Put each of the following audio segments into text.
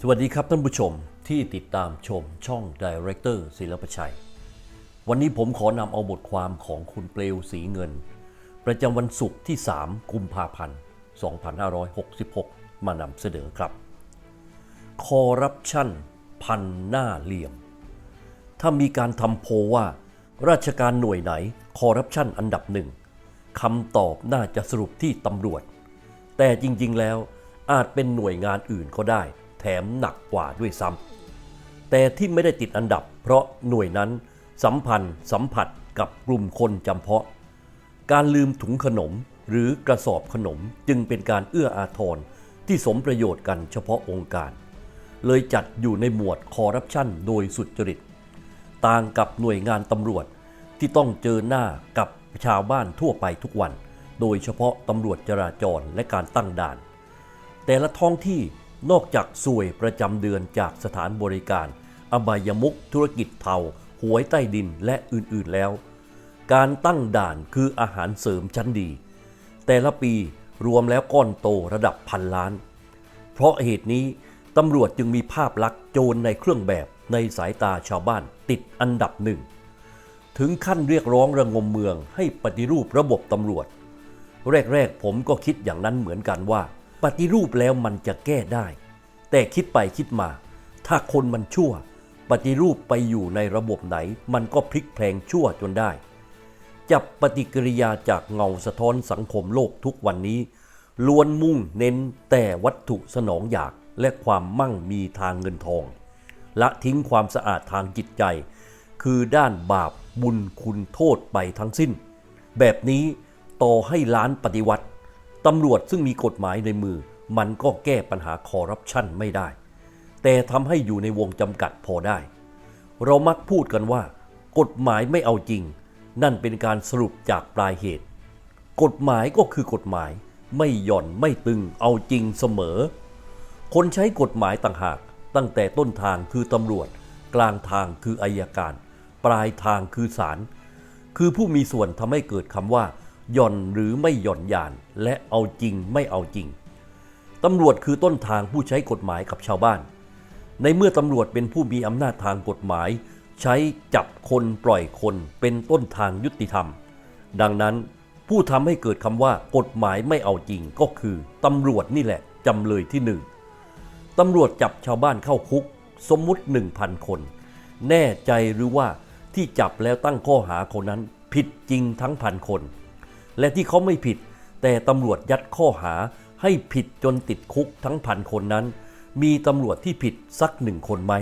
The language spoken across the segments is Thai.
สวัสดีครับท่านผู้ชมที่ติดตามชมช่อง Director ศิลปชัย วันนี้ผมขอนำเอาบทความของคุณเปลวสีเงิน ประจำวันศุกร์ที่ 3 กุมภาพันธ์ 2566 มานำเสนอครับ คอรัปชันพันหน้าเหลี่ยม ถ้ามีการทำโพว่า ราชการหน่วยไหนคอรัปชันอันดับหนึ่งคำตอบน่าจะสรุปที่ตำรวจ แต่จริงๆแล้วอาจเป็นหน่วยงานอื่นก็ได้ มหนักกว่าด้วยซ้ำแต่ที่ไม่ได้ติดอันดับ เพราะหน่วยนั้นสัมพันธ์สัมผัสกับกลุ่มคนจำเพาะ การลืมถุงขนมหรือกระสอบขนมจึงเป็นการเอื้ออาทรที่สมประโยชน์กันเฉพาะองค์การ เลยจัดอยู่ในหมวดคอร์รัปชันโดยสุจริต ต่างกับหน่วยงานตำรวจที่ต้องเจอหน้ากับชาวบ้านทั่วไปทุกวัน โดยเฉพาะตำรวจจราจรและการตั้งด่าน แต่ละท้องที่ นอกจากสวยประจำเดือนจากสถานบริการ อบายมุกธุรกิจเทาหวยใต้ดินและอื่นๆแล้ว การตั้งด่านคืออาหารเสริมชั้นดี แต่ละปีรวมแล้วก้อนโตระดับพันล้าน เพราะเหตุนี้ตำรวจจึงมีภาพลักษณ์โจรในเครื่องแบบในสายตาชาวบ้านติดอันดับหนึ่ง ถึงขั้นเรียกร้องระงมเมืองให้ปฏิรูประบบตำรวจ แรก ๆ ผมก็คิดอย่างนั้นเหมือนกันว่า ปฏิรูปแล้วมันจะแก้ได้ แต่คิดไปคิดมา ถ้าคนมันชั่ว ปฏิรูปไปอยู่ในระบบไหน มันก็พลิกแพลงชั่วจนได้ จับปฏิกิริยาจากเงาสะท้อนสังคมโลกทุกวันนี้ ล้วนมุ่งเน้นแต่วัตถุสนองอยากและความมั่งมีทางเงินทอง ละทิ้งความสะอาดทางจิตใจ คือด้านบาปบุญคุณโทษไปทั้งสิ้น แบบนี้ต่อให้ล้านปฏิวัติ ตำรวจซึ่งมีกฎหมายในมือ มันก็แก้ปัญหาคอร์รัปชันไม่ได้ แต่ทำให้อยู่ในวงจำกัดพอได้ เรามักพูดกันว่า กฎหมายไม่เอาจริง นั่นเป็นการสรุปจากปลายเหตุ กฎหมายก็คือกฎหมายไม่หย่อนไม่ตึงเอาจริงเสมอ คนใช้กฎหมายต่างหาก ตั้งแต่ต้นทางคือตำรวจ กลางทางคืออายการ ปลายทางคือศาลคือผู้มีส่วนทำให้เกิดคำว่า หย่อนหรือไม่หย่อนยาน และเอาจริงไม่เอาจริงตำรวจคือต้นทางผู้ใช้กฎหมายกับชาวบ้าน ในเมื่อตำรวจเป็นผู้มีอำนาจทางกฎหมาย ใช้จับคนปล่อยคนเป็นต้นทางยุติธรรม ดังนั้นผู้ทำให้เกิดคำว่ากฎหมายไม่เอาจริงก็คือตำรวจนี่แหละจำเลยที่หนึ่งตำรวจจับชาวบ้านเข้าคุก สมมุติ 1,000 คน แน่ใจหรือว่าที่จับแล้วตั้งข้อหาคนนั้นผิดจริงทั้งพันคน และที่เขาไม่ผิด แต่ตำรวจยัดข้อหาให้ผิดจนติดคุกทั้งพันคนนั้น มีตำรวจที่ผิดสักหนึ่งคนไหม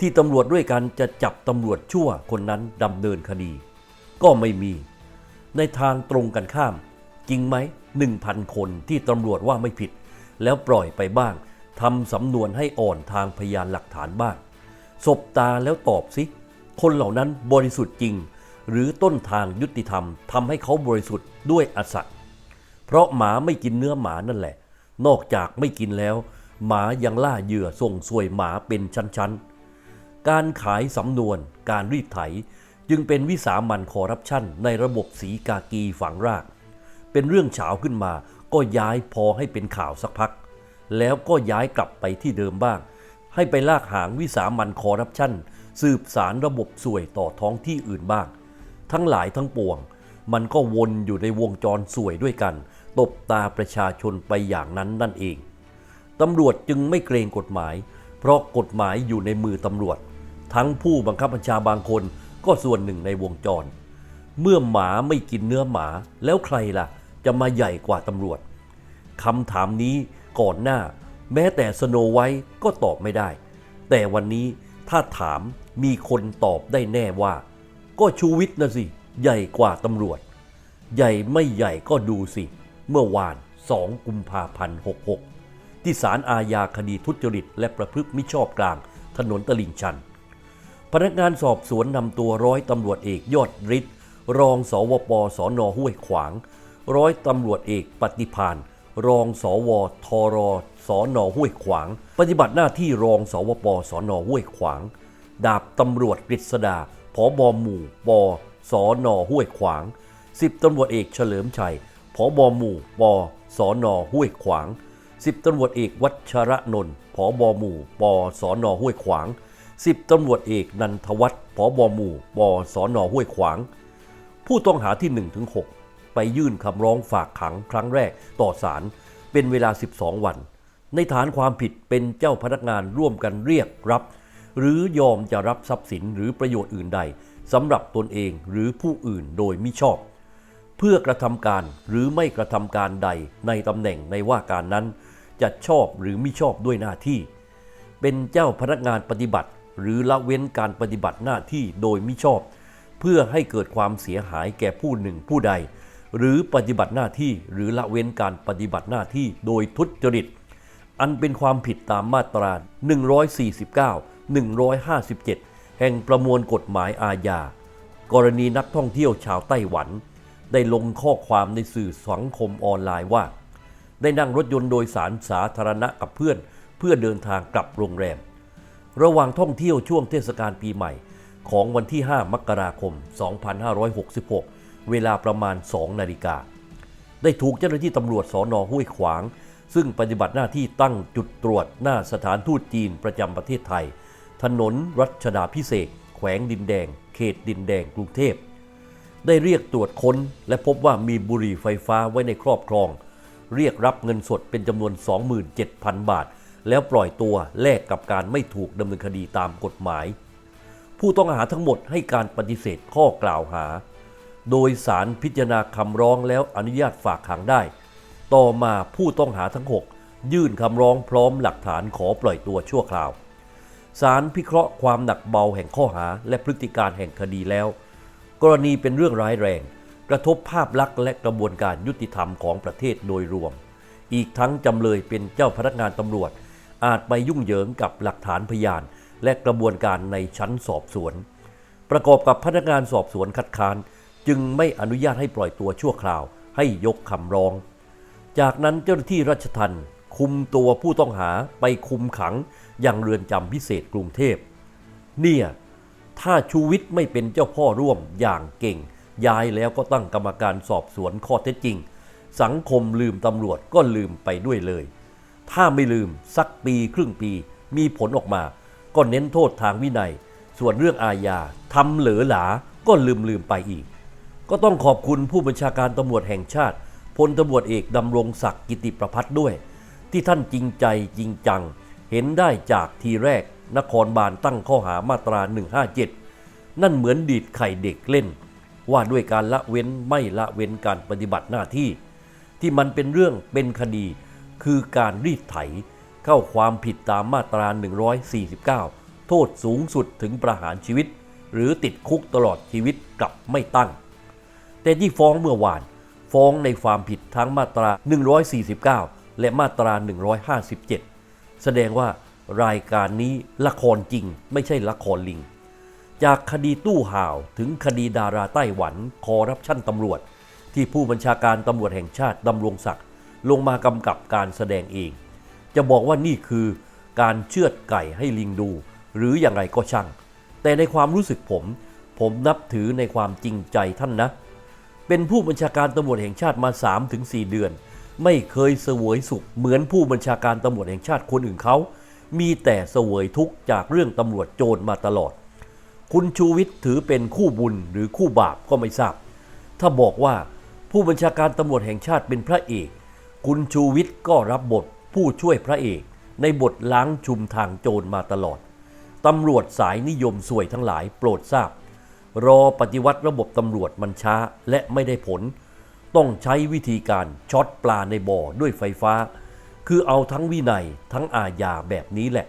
ที่ตำรวจด้วยกันจะจับตำรวจชั่วคนนั้นดำเนินคดี ก็ไม่มี ในทางตรงกันข้าม จริงไหมหนึ่งพันคนที่ตำรวจว่าไม่ผิด แล้วปล่อยไปบ้างทำสำนวนให้อ่อนทางพยานหลักฐานบ้างสบตาแล้วตอบสิ คนเหล่านั้นบริสุทธิ์จริง หรือต้นทางยุติธรรมทำให้เขาบริสุทธิ์ด้วยอสัตย์เพราะหมาไม่กินเนื้อหมานั่นแหละ นอกจากไม่กินแล้ว หมายังล่าเหยื่อส่งสวยหมาเป็นชั้นๆ การขายสำนวน การรีดไถ จึงเป็นวิสามันคอรัปชันในระบบสีกากีฝังราก เป็นเรื่องเฉาขึ้นมาก็ย้ายพอให้เป็นข่าวสักพัก แล้วก็ย้ายกลับไปที่เดิมบ้าง ให้ไปลากหางวิสามันคอร์รัปชันสืบสารระบบสวยต่อท้องที่อื่นบ้าง ทั้งหลายทั้งปวง มันก็วนอยู่ในวงจรสวยด้วยกัน ตบตาประชาชนไปอย่างนั้นนั่นเอง ตำรวจจึงไม่เกรงกฎหมาย เพราะกฎหมายอยู่ในมือตำรวจ ทั้งผู้บังคับบัญชาบางคนก็ส่วนหนึ่งในวงจร เมื่อหมาไม่กินเนื้อหมาแล้วใครล่ะ จะมาใหญ่กว่าตำรวจคำถามนี้ก่อนหน้า แม้แต่สโนไวท์ก็ตอบไม่ได้ แต่วันนี้ถ้าถามมีคนตอบได้แน่ว่า ก็ชูวิทย์นะสิ ใหญ่กว่าตำรวจ ใหญ่ไม่ใหญ่ก็ดูสิ เมื่อวาน 2 กุมภาพันธ์ 66 ที่ศาลอาญาคดีทุจริต และประพฤติมิชอบกลาง ถนนตลิ่งชัน พนักงานสอบสวนนำตัวร้อยตำรวจเอกยอดฤทธิ์รองสวปสนห้วยขวาง ร้อยตำรวจเอกปฏิพานรองสวทรสนห้วยขวาง ปฏิบัติหน้าที่รองสวปสนห้วยขวาง ดาบตำรวจกฤษดา ผอบอหมู่ปสนห้วยขวางสิบตำรวจเอกเฉลิมชัยผอบอหมู่ปสนห้วยขวางสิบตำรวจเอกวัชระนนท์ผอบอหมู่ปสอนอห้วยขวางสิบตำรวจเอกนันทวัฒน์ผอบอหมู่ปสอนอห้วยขวาง ผู้ต้องหาที่1ถึง6ไปยื่นคำร้องฝากขังครั้งแรกต่อศาลเป็นเวลา 12 วัน ในฐานความผิดเป็นเจ้าพนักงานร่วมกันเรียกรับ หรือยอมจะรับทรัพย์สินหรือประโยชน์อื่นใดสำหรับตนเองหรือผู้อื่นโดยมิชอบ เพื่อกระทำการหรือไม่กระทำการใดในตำแหน่งในว่าการนั้น จะชอบหรือมิชอบด้วยหน้าที่ เป็นเจ้าพนักงานปฏิบัติ หรือละเว้นการปฏิบัติหน้าที่โดยมิชอบ เพื่อให้เกิดความเสียหายแก่ผู้หนึ่งผู้ใด หรือปฏิบัติหน้าที่หรือละเว้นการปฏิบัติหน้าที่โดยทุจริต อันเป็นความผิดตามมาตรา 149 157 แห่งประมวลกฎหมายอาญา กรณีนักท่องเที่ยวชาวไต้หวัน ได้ลงข้อความในสื่อสังคมออนไลน์ว่า ได้นั่งรถยนต์โดยสารสาธารณะกับเพื่อน เพื่อเดินทางกลับโรงแรม ระหว่างท่องเที่ยวช่วงเทศกาลปีใหม่ ของวันที่ 5 มกราคม 2566 เวลาประมาณ 2 นาฬิกาได้ถูกเจ้าหน้าที่ตำรวจสอนอห้วยขวาง ซึ่งปฏิบัติหน้าที่ตั้งจุดตรวจหน้าสถานทูตจีนประจำประเทศไทย ถนนรัชดาพิเศษแขวงดินแดง เขตดินแดงกรุงเทพ ได้เรียกตรวจค้น และพบว่ามีบุหรี่ไฟฟ้าไว้ในครอบครอง เรียกรับเงินสดเป็นจำนวน 27,000 บาท แล้วปล่อยตัวแลกกับการไม่ถูกดำเนินคดีตามกฎหมาย ผู้ต้องหาทั้งหมดให้การปฏิเสธข้อกล่าวหา โดยสารพิจารณาคำร้องแล้วอนุญาตฝากขังได้ ต่อมาผู้ต้องหาทั้ง 6 ยื่นคำร้องพร้อมหลักฐานขอปล่อยตัวชั่วคราว ศาลพิเคราะห์ความหนักเบาแห่งข้อหาและพฤติการแห่งคดีแล้ว กรณีเป็นเรื่องร้ายแรง กระทบภาพลักษณ์และกระบวนการยุติธรรมของประเทศโดยรวม อีกทั้งจำเลยเป็นเจ้าพนักงานตำรวจ อาจไปยุ่งเหยิงกับหลักฐานพยาน และกระบวนการในชั้นสอบสวน ประกอบกับพนักงานสอบสวนคัดค้าน จึงไม่อนุญาตให้ปล่อยตัวชั่วคราว ให้ยกคำร้อง จากนั้นเจ้าหน้าที่ราชทัณฑ์ คุมตัวผู้ต้องหาไปคุมขังยังเรือนจำพิเศษกรุงเทพ เนี่ยถ้าชูวิทย์ไม่เป็นเจ้าพ่อร่วมอย่างเก่ง ย้ายแล้วก็ตั้งกรรมการสอบสวนข้อเท็จจริง สังคมลืมตำรวจก็ลืมไปด้วยเลย ถ้าไม่ลืมสักปีครึ่งปีมีผลออกมา ก็เน้นโทษทางวินัย ส่วนเรื่องอาญาทำเหลือหลาก็ลืมลืมไปอีก ก็ต้องขอบคุณผู้บัญชาการตำรวจแห่งชาติพลตำรวจเอกดำรงศักดิ์กิติประพัฒน์ด้วย ที่ท่านจริงใจจริงจัง เห็นได้จากทีแรกนครบาลตั้งข้อหามาตรา 157 นั่นเหมือนดีดไข่เด็กเล่น ว่าด้วยการละเว้นไม่ละเว้นการปฏิบัติหน้าที่ ที่มันเป็นเรื่องเป็นคดี คือการรีดไถ เข้าความผิดตามมาตรา 149 โทษสูงสุดถึงประหารชีวิต หรือติดคุกตลอดชีวิตกลับไม่ตั้ง แต่ที่ฟ้องเมื่อวาน ฟ้องในความผิดทั้งมาตรา 149 และมาตรา 157 แสดงว่ารายการนี้ละครจริงไม่ใช่ละครลิง จากคดีตู้ห่าวถึงคดีดาราไต้หวันคอร์รัปชันตำรวจ ที่ผู้บัญชาการตำรวจแห่งชาติดำรงศักดิ์ลงมากำกับการแสดงเอง จะบอกว่านี่คือการเชือดไก่ให้ลิงดู หรืออย่างไรก็ช่าง แต่ในความรู้สึกผม ผมนับถือในความจริงใจท่านนะ เป็นผู้บัญชาการตำรวจแห่งชาติมา 3-4 เดือน ไม่เคยเสวยสุข เหมือนผู้บัญชาการตำรวจแห่งชาติคนอื่นเขา มีแต่เสวยทุกข์จากเรื่องตำรวจโจรมาตลอด คุณชูวิทย์ถือเป็นคู่บุญหรือคู่บาปก็ไม่ทราบ ถ้าบอกว่าผู้บัญชาการตำรวจแห่งชาติเป็นพระเอก คุณชูวิทย์ก็รับบทผู้ช่วยพระเอก ในบทล้างชุมทางโจรมาตลอด ตำรวจสายนิยมสวยทั้งหลายโปรดทราบ รอปฏิวัติระบบตำรวจมันช้าและไม่ได้ผล ต้องใช้วิธีการช็อตปลาในบ่อด้วยไฟฟ้า คือเอาทั้งวินัยทั้งอาญาแบบนี้แหละ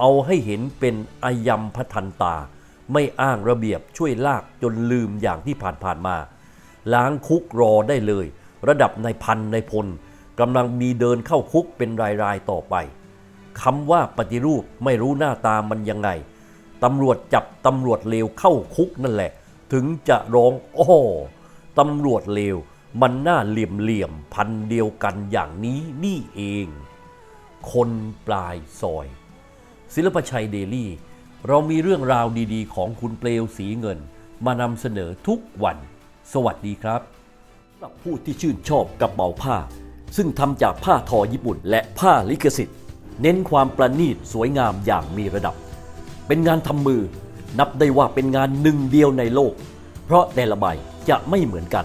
เอาให้เห็นเป็นอายำพัทันตา ไม่อ้างระเบียบช่วยลากจนลืมอย่างที่ผ่านๆมา ล้างคุกรอได้เลย ระดับในพันในพลกำลังมีเดินเข้าคุกเป็นรายๆต่อไปคำว่าปฏิรูปไม่รู้หน้าตามันยังไงตำรวจจับตำรวจเลวเข้าคุกนั่นแหละ ถึงจะร้องโอ้ตำรวจเลว มันหน่าเหลี่ยมเหลี่ยมๆพันเดียวกันอย่างนี้นี่เอง คนปลายซอย ศิลปชัยเดลี่ เรามีเรื่องราวดีๆ ของคุณเปลวสีเงิน มานำเสนอทุกวัน สวัสดีครับสำหรับผู้ที่ชื่นชอบกระเป๋าผ้า ซึ่งทำจากผ้าทอญี่ปุ่น และผ้าลิขสิทธิ์ เน้นความประณีตสวยงามอย่างมีระดับ เป็นงานทำมือ นับได้ว่าเป็นงานหนึ่งเดียวในโลก เพราะแต่ละใบจะไม่เหมือนกัน